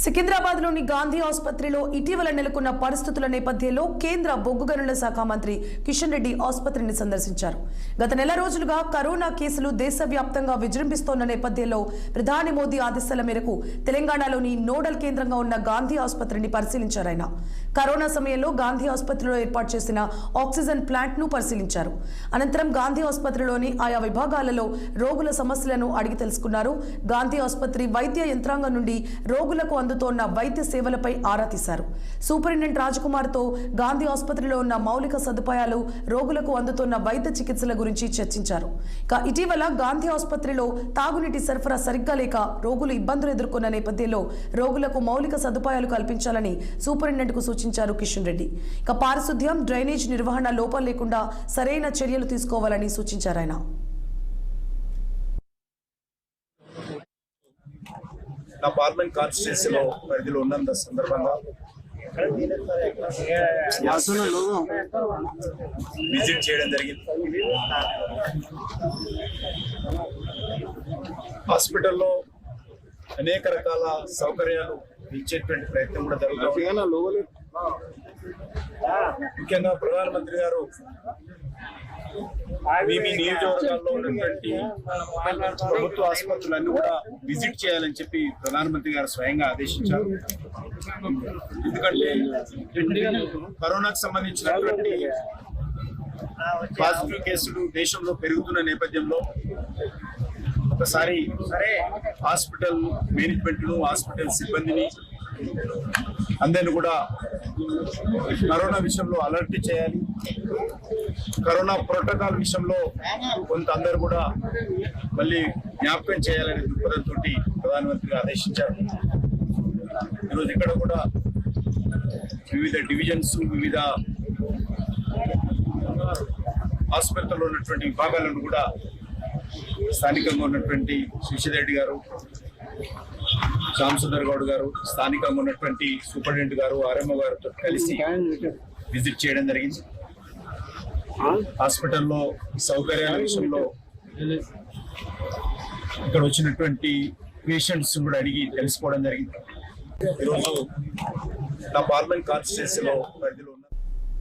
సికింద్రాబాద్లోని గాంధీ ఆసుపత్రిలో ఇటీవల నెలకొన్న పరిస్థితుల నేపథ్యంలో కేంద్ర బొగ్గు గనుల శాఖ మంత్రి కిషన్ రెడ్డి ఆసుపత్రిని సందర్శించారు. గత నెల రోజులుగా కరోనా కేసులు దేశవ్యాప్తంగా విజృంభిస్తోన్న నేపథ్యంలో ప్రధాని మోదీ ఆదేశాల మేరకు తెలంగాణలోని నోడల్ కేంద్రంగా ఉన్న గాంధీ ఆసుపత్రిని పరిశీలించారు ఆయన. కరోనా సమయంలో గాంధీ ఆసుపత్రిలో ఏర్పాటు చేసిన ఆక్సిజన్ ప్లాంట్ను పరిశీలించారు. అనంతరం గాంధీ ఆసుపత్రిలోని ఆయా విభాగాలలో రోగుల సమస్యలను అడిగి తెలుసుకున్నారు. గాంధీ ఆసుపత్రి వైద్య యంత్రాంగం నుండి రోగులకు అందుతోన్న వైద్య సేవలపై ఆరా తీశారు. సూపరింటెండెంట్ రాజకుమార్తో గాంధీ ఆసుపత్రిలో ఉన్న మౌలిక సదుపాయాలు రోగులకు అందుతున్న వైద్య చికిత్సల గురించి చర్చించారు. ఇక ఇటీవల గాంధీ ఆసుపత్రిలో తాగునీటి సరఫరా సరిగ్గా లేక రోగులు ఇబ్బందులు ఎదుర్కొన్న నేపథ్యంలో రోగులకు మౌలిక సదుపాయాలు కల్పించాలని సూపరింటెండెంట్కు సూచించారు కిషన్ రెడ్డి. ఇక పారిశుద్ధ్యం డ్రైనేజ్ నిర్వహణ లోపం లేకుండా సరైన చర్యలు తీసుకోవాలని సూచించారు ఆయన. నా పార్లమెంట్ కాన్స్టిట్యూన్సీలో పరిధిలో ఉన్నంత సందర్భంగా విజిట్ చేయడం జరిగింది. హాస్పిటల్లో అనేక రకాల సౌకర్యాలు ఇచ్చేటువంటి ప్రయత్నం కూడా జరుగుతుంది ముఖ్యంగా ప్రధానమంత్రి గారు మీ మీ నియోజకవర్గాల్లో ఉన్నటువంటి ప్రభుత్వ ఆసుపత్రులన్నీ కూడా విజిట్ చేయాలని చెప్పి ప్రధానమంత్రి గారు స్వయంగా ఆదేశించారు. ఎందుకంటే కరోనాకు సంబంధించినటువంటి పాజిటివ్ కేసులు దేశంలో పెరుగుతున్న నేపథ్యంలో ఒకసారి హాస్పిటల్ మేనేజ్మెంట్ను హాస్పిటల్ సిబ్బందిని అందరిని కూడా కరోనా విషయంలో అలర్ట్ చేయాలి. కరోనా ప్రోటోకాల్ విషయంలో కొంత అందరు కూడా మళ్ళీ జ్ఞాపకం చేయాలనే దృక్పథంతో ప్రధానమంత్రి ఆదేశించారు. ఈరోజు ఇక్కడ కూడా వివిధ డివిజన్స్ వివిధ ఆసుపత్రిలో ఉన్నటువంటి విభాగాలను కూడా స్థానికంగా ఉన్నటువంటి శశిరెడ్డి గారు శ్యామసుందర్ గౌడ్ గారు స్థానికంగా ఉన్నటువంటి సూపరింటెండెంట్ గారు ఆర్ఎంఓ గారితో కలిసి విజిట్ చేయడం జరిగింది. హాస్పిటల్లో సౌకర్యాల విషయంలో ఇక్కడ వచ్చినటువంటి పేషెంట్స్ కూడా అడిగి తెలుసుకోవడం జరిగింది. ఈరోజు నా పార్లమెంట్ కాన్స్టిట్యూన్సీలో పరిధిలో